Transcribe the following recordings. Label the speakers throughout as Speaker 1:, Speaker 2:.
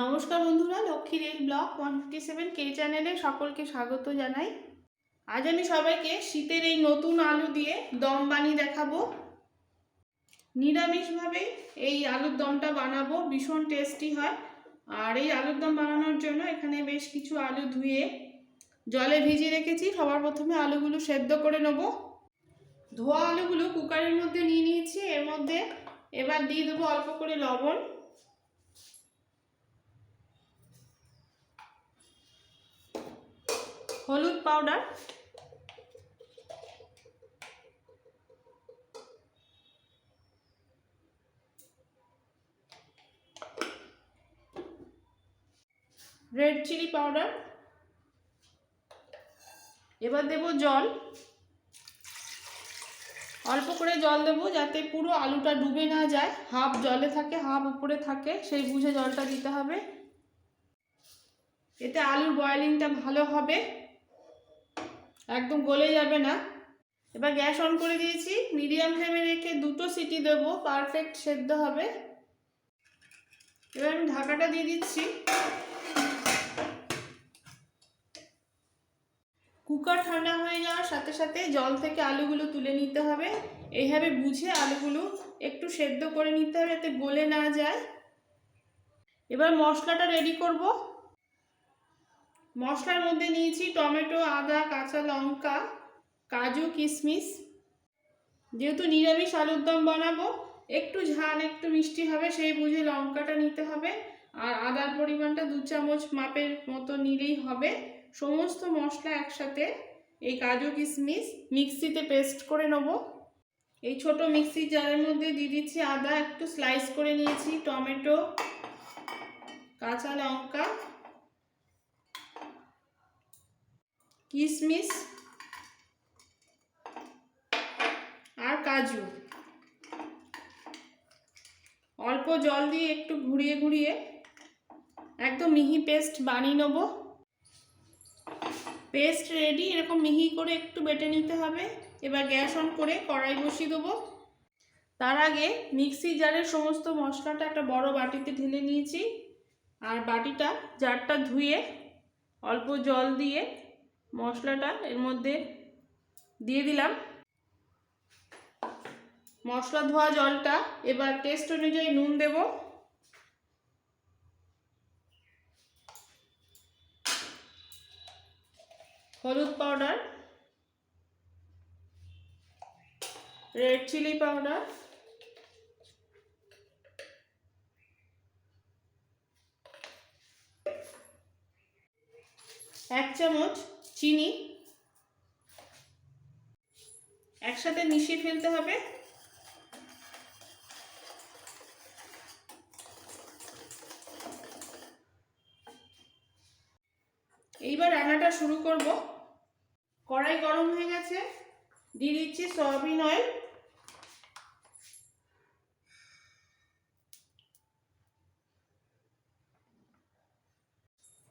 Speaker 1: নমস্কার বন্ধুরা, Lakshmi rail block one fifty seven কে চ্যানেলে সকলকে স্বাগত জানাই। আজ আমি সবাইকে শীতের এই নতুন আলু দিয়ে দম বানিয়ে দেখাবো। নিরামিষভাবে এই আলুর দমটা বানাবো, ভীষণ টেস্টি হয়। আর এই আলুর দম বানানোর জন্য এখানে বেশ কিছু আলু ধুয়ে জলে ভিজিয়ে রেখেছি। সবার প্রথমে আলুগুলো সেদ্ধ করে নেব। ধোয়া আলুগুলো কুকারের মধ্যে নিয়ে নিয়েছি। এর মধ্যে এবার দিয়ে দেবো অল্প করে লবণ। হলুদ পাউডার। Red chilli powder. এবার দেব জল। অল্প করে জল দেবো যাতে পুরো আলুটা ডুবে না যায়। হাফ জলে থাকে, হাফ উপরে থাকে, সেই বুঝে জলটা দিতে হবে। এতে আলুর বয়েলিংটা ভালো হবে। একদম গলে যাবে না। এবার গ্যাস অন করে দিয়েছি। মিডিয়াম ফ্লেমে রেখে দুটো সিটি দেবো। পারফেক্ট সেদ্ধ হবে। এবার আমি ঢাকাটা দিয়ে দিচ্ছি। কুকার ঠান্ডা হয়ে যাওয়ার সাথে সাথে জল থেকে আলুগুলো তুলে নিতে হবে। এইভাবে বুঝে আলুগুলো একটু সেদ্ধ করে নিতে হবে যাতে গলে না যায়। এবার মশলাটা রেডি করব। মশলার মধ্যে নিয়েছি টমেটো, আদা, কাঁচা লঙ্কা, কাজু, কিশমিশ। যেহেতু নিরামিষ আলুর দম বানাবো, একটু ঝাল, একটু মিষ্টি হবে, সেই বুঝে লঙ্কাটা নিতে হবে। আর আদার পরিমাণটা দু চামচ মাপের মতো নিলেই হবে। সমস্ত মশলা একসাথে এই কাজু, কিশমিশ মিক্সিতে পেস্ট করে নেব। এই ছোট মিক্সি জারের মধ্যে দিয়ে দিচ্ছি আদা, একটু স্লাইস করে নিয়েছি, টমেটো, কাঁচা লঙ্কা। কিশমিশ আর কাজু। অল্প জল দিয়ে একটু ঘুরিয়ে ঘুরিয়ে একদম মিহি পেস্ট বানিয়ে নেব। পেস্ট রেডি এরকম মিহি করে একটু বেটে নিতে হবে। এবার গ্যাস অন করে কড়াই বসিয়ে দেবো। তার আগে মিক্সি জারের সমস্ত মশলাটা একটা বড় বাটিতে ঢেলে নিয়েছি। আর বাটিটা জারটা ধুয়ে অল্প জল দিয়ে মশলাটা এর মধ্যে দিয়ে দিলাম। মশলা ধোয়া জলটা এবার টেস্ট অনুযায়ী নুন দেব। হলুদ পাউডার রেড চিলি পাউডার এক চামচ চিনি। একসাথে মিশিয়ে ফেলতে হবে। এইবার রান্নাটা শুরু করব। কড়াই গরম হয়ে গেছে। দিয়ে দিচ্ছি সয়াবিন অয়েল।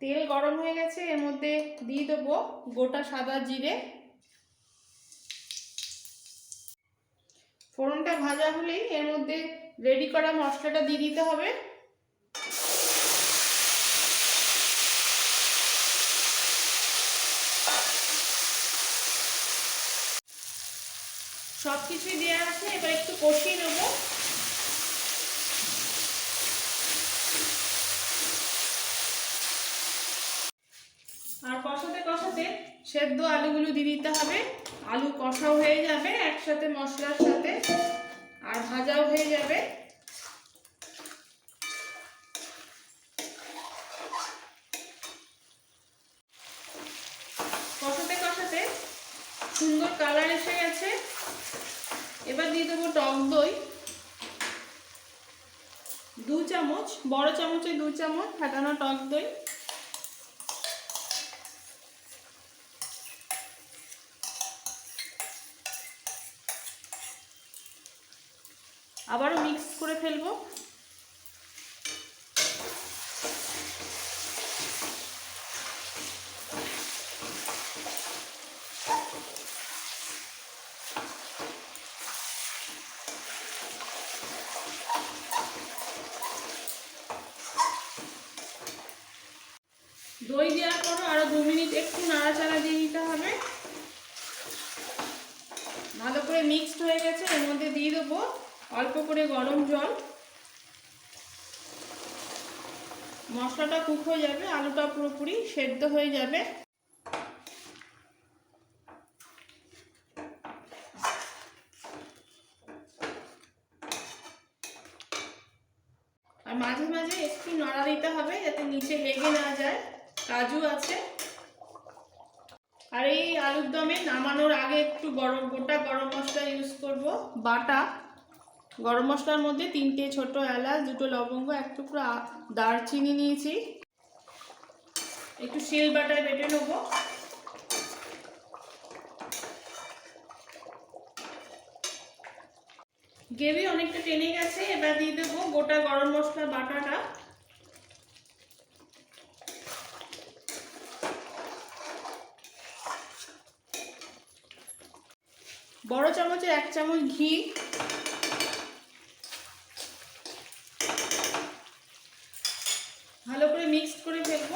Speaker 1: তেল গরম হয়ে গেছে, এর মধ্যে দিয়ে দেবো গোটা সাদা জিরে। ফোড়নটা ভাজা হলেই এর মধ্যে রেডি করা মশলাটা দিয়ে দিতে হবে। সব কিছুই দেওয়া আছে, এবার একটু কষিয়ে নেব। আর কষাতে কষাতে সেদ্ধ আলুগুলো দিয়ে দিতে হবে। আলু কষাও হয়ে যাবে, একসাথে মশলার সাথে। আর ভাজাও হয়ে যাবে। কষাতে কষাতে সুন্দর কালার এসে গেছে। এবার দিয়ে দেবো টক দই। দু চামচ, বড় চামচে দু চামচ ফাটানো টক দই। আবারও মিক্স করে ফেলব। দই দেওয়ার পর আরও দু মিনিট একটু নাড়াচাড়া দিয়ে দিতে হবে। ভালো করে মিক্সড হয়ে গেছে, এর মধ্যে দিয়ে দেবো অল্প করে গরম জল। মশলাটা কুক হয়ে যাবে, আলুটা পুরোপুরি সেদ্ধ হয়ে যাবে। আর মাঝে মাঝে একটু নড়া দিতে হবে যাতে নিচে লেগে না যায়। কাজু আছে। আর এই আলুর দমে নামানোর আগে একটু গরম, গোটা গরম মশলা ইউজ করব, বাটা। গরম মশলার মধ্যে তিনটে ছোট এলাচ, দুটো লবঙ্গ, এক টুকরো দারচিনি নিয়েছি। একটু শিল বাটায় বেটে নেব। গ্রেভি অনেকটা টেনে গেছে, এবার দিয়ে দেবো গোটা গরম মশলা বাটাটা। বড় চামচের এক চামচ ঘি। মিক্স করে ফেলব।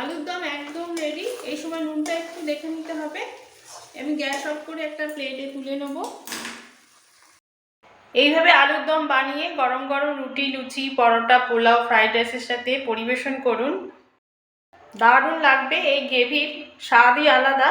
Speaker 1: আলুর দম একদম রেডি এই সময় নুনটা একটু দেখে নিতে হবে। আমি গ্যাস অফ করে একটা প্লেটে তুলে নেব। এইভাবে আলুর দম বানিয়ে গরম গরম রুটি, লুচি, পরোটা, পোলাও ফ্রাইড রাইসের সাথে পরিবেশন করুন। দারুণ লাগবে, এই গ্রেভির স্বাদই আলাদা।